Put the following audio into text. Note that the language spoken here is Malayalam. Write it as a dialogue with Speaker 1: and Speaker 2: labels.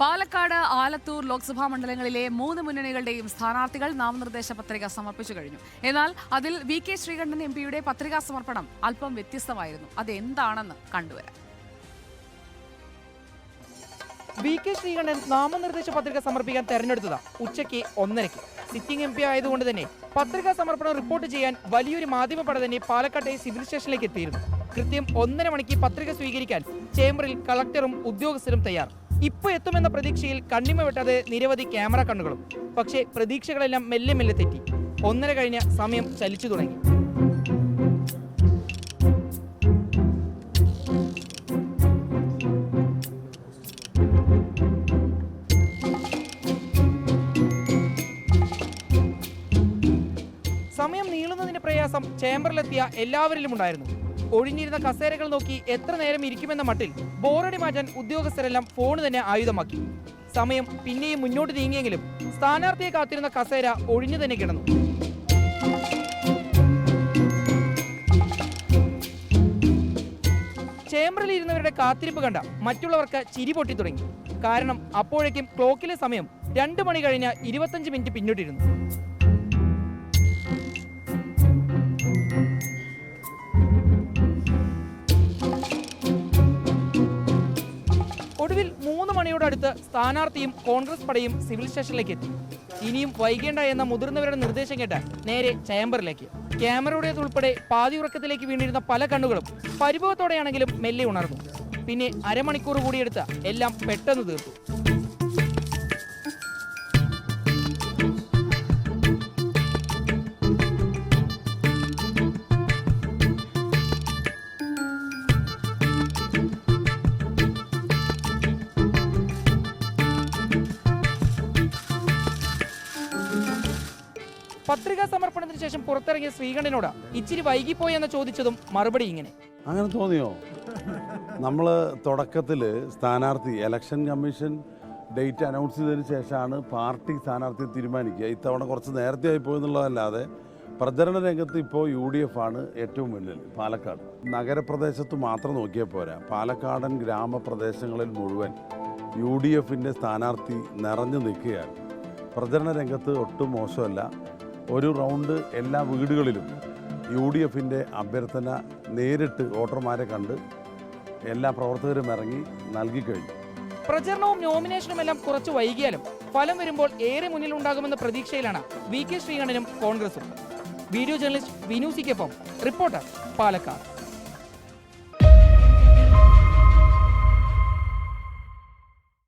Speaker 1: പാലക്കാട് ആലത്തൂർ ലോക്സഭാ മണ്ഡലങ്ങളിലെ മൂന്ന് മുന്നണികളുടെയും സ്ഥാനാർത്ഥികൾ നാമനിർദ്ദേശ പത്രിക സമർപ്പിച്ചു കഴിഞ്ഞു. എന്നാൽ അതിൽ വി കെ ശ്രീകണ്ഠൻ എം പിയുടെ പത്രികാ സമർപ്പണം അല്പം വ്യത്യസ്തമായിരുന്നു. അതെന്താണെന്ന് കണ്ടുവരാം.
Speaker 2: വി കെ ശ്രീകണ്ഠൻ നാമനിർദ്ദേശ പത്രിക സമർപ്പിക്കാൻ തെരഞ്ഞെടുത്തതാ ഉച്ചയ്ക്ക് ഒന്നരയ്ക്ക്. സിറ്റിംഗ് എം പി ആയതുകൊണ്ട് തന്നെ പത്രികാ സമർപ്പണം റിപ്പോർട്ട് ചെയ്യാൻ വലിയൊരു മാധ്യമപട തന്നെ പാലക്കാട്ടെ സിവിൽ സ്റ്റേഷനിലേക്ക് എത്തിയിരുന്നു. കൃത്യം ഒന്നര മണിക്ക് പത്രിക സ്വീകരിക്കാൻ ചേംബറിൽ കളക്ടറും ഉദ്യോഗസ്ഥരും തയ്യാർ. ഇപ്പൊ എത്തുമെന്ന പ്രതീക്ഷയിൽ കണ്ണിമ വെട്ടാതെ നിരവധി ക്യാമറ കണ്ണുകളും. പക്ഷേ പ്രതീക്ഷകളെല്ലാം മെല്ലെ മെല്ലെ തെറ്റി. ഒന്നര കഴിഞ്ഞ സമയം ചലിച്ചു തുടങ്ങി. സമയം നീളുന്നതിന്റെ പ്രയാസം ചേംബറിലെത്തിയ എല്ലാവരിലും ഉണ്ടായിരുന്നു ഒഴിഞ്ഞിരുന്ന കസേരകൾ നോക്കി എത്ര നേരം ഇരിക്കുമെന്ന മട്ടിൽ ബോറടി മാറ്റാൻ ഉദ്യോഗസ്ഥരെല്ലാം ഫോൺ തന്നെ ആയുധമാക്കി. സമയം പിന്നെയും മുന്നോട്ട് നീങ്ങിയെങ്കിലും സ്ഥാനാർത്ഥിയെ കാത്തിരുന്ന കസേര ഒഴിഞ്ഞു തന്നെ കിടന്നു. ചേംബറിൽ ഇരുന്നവരുടെ കാത്തിരിപ്പ് കണ്ട മറ്റുള്ളവർക്ക് ചിരി പൊട്ടി തുടങ്ങി. കാരണം അപ്പോഴേക്കും ക്ലോക്കിലെ സമയം രണ്ട് മണി കഴിഞ്ഞ് ഇരുപത്തഞ്ച് മിനിറ്റ് പിന്നിട്ടിരുന്നു. ഒടുവിൽ മൂന്ന് മണിയോടടുത്ത് സ്ഥാനാർത്ഥിയും കോൺഗ്രസ് പടയും സിവിൽ സ്റ്റേഷനിലേക്ക് എത്തി. ഇനിയും വൈകേണ്ട എന്ന മുതിർന്നവരുടെ നിർദ്ദേശം കേട്ട് നേരെ ചേംബറിലേക്ക്. ക്യാമറയുടേതുൾപ്പെടെ പാതി ഉറക്കത്തിലേക്ക് വീണിരുന്ന പല കണ്ണുകളും പരിഭവത്തോടെയാണെങ്കിലും മെല്ലെ ഉണർന്നു. പിന്നെ അരമണിക്കൂർ കൂടിയെടുത്ത് എല്ലാം പെട്ടെന്ന് തീർത്തു. പത്രികാ സമർപ്പണത്തിന് ശേഷം പുറത്തിറങ്ങിയ ശ്രീകണ്ഠനോട് ഇച്ചിരി വൈകിപ്പോയി എന്ന് ചോദിച്ചതും മറുപടി ഇങ്ങനെ.
Speaker 3: അങ്ങനെ തോന്നിയോ? നമ്മൾ തുടക്കത്തിൽ സ്ഥാനാർത്ഥി ഇലക്ഷൻ കമ്മീഷൻ ഡേറ്റ് അനൗൺസ് ചെയ്തതിന് ശേഷമാണ് പാർട്ടി സ്ഥാനാർത്ഥി തീരുമാനിക്കുക. ഇത്തവണ കുറച്ച് നേരത്തെ ആയി പോയെന്നുള്ളതല്ലാതെ പ്രചരണ രംഗത്ത് ഇപ്പോൾ യു ഡി എഫ് ആണ് ഏറ്റവും മുന്നിൽ പാലക്കാട്. നഗരപ്രദേശത്ത് മാത്രം നോക്കിയാൽ പോരാ. പാലക്കാടൻ ഗ്രാമപ്രദേശങ്ങളിൽ മുഴുവൻ യു ഡി എഫിന്റെ സ്ഥാനാർത്ഥി നിറഞ്ഞു നിൽക്കുകയാണ്. പ്രചരണ രംഗത്ത് ഒട്ടും മോശമല്ല. ഒരു റൗണ്ട് എല്ലാ വീടുകളിലും യു ഡി എഫിന്റെ അഭ്യർത്ഥന നേരിട്ട് വോട്ടർമാരെ കണ്ട് എല്ലാ പ്രവർത്തകരും ഇറങ്ങി നൽകിക്കഴിഞ്ഞു
Speaker 2: പ്രചരണവും നോമിനേഷനും എല്ലാം കുറച്ച് വൈകിയാലും ഫലം വരുമ്പോൾ ഏറെ മുന്നിലുണ്ടാകുമെന്ന പ്രതീക്ഷയിലാണ് വി കെ ശ്രീകണ്ഠനും കോൺഗ്രസും. വീഡിയോ ജേർണലിസ്റ്റ് വിനു സിക്കൊപ്പം റിപ്പോർട്ടർ പാലക്കാട്.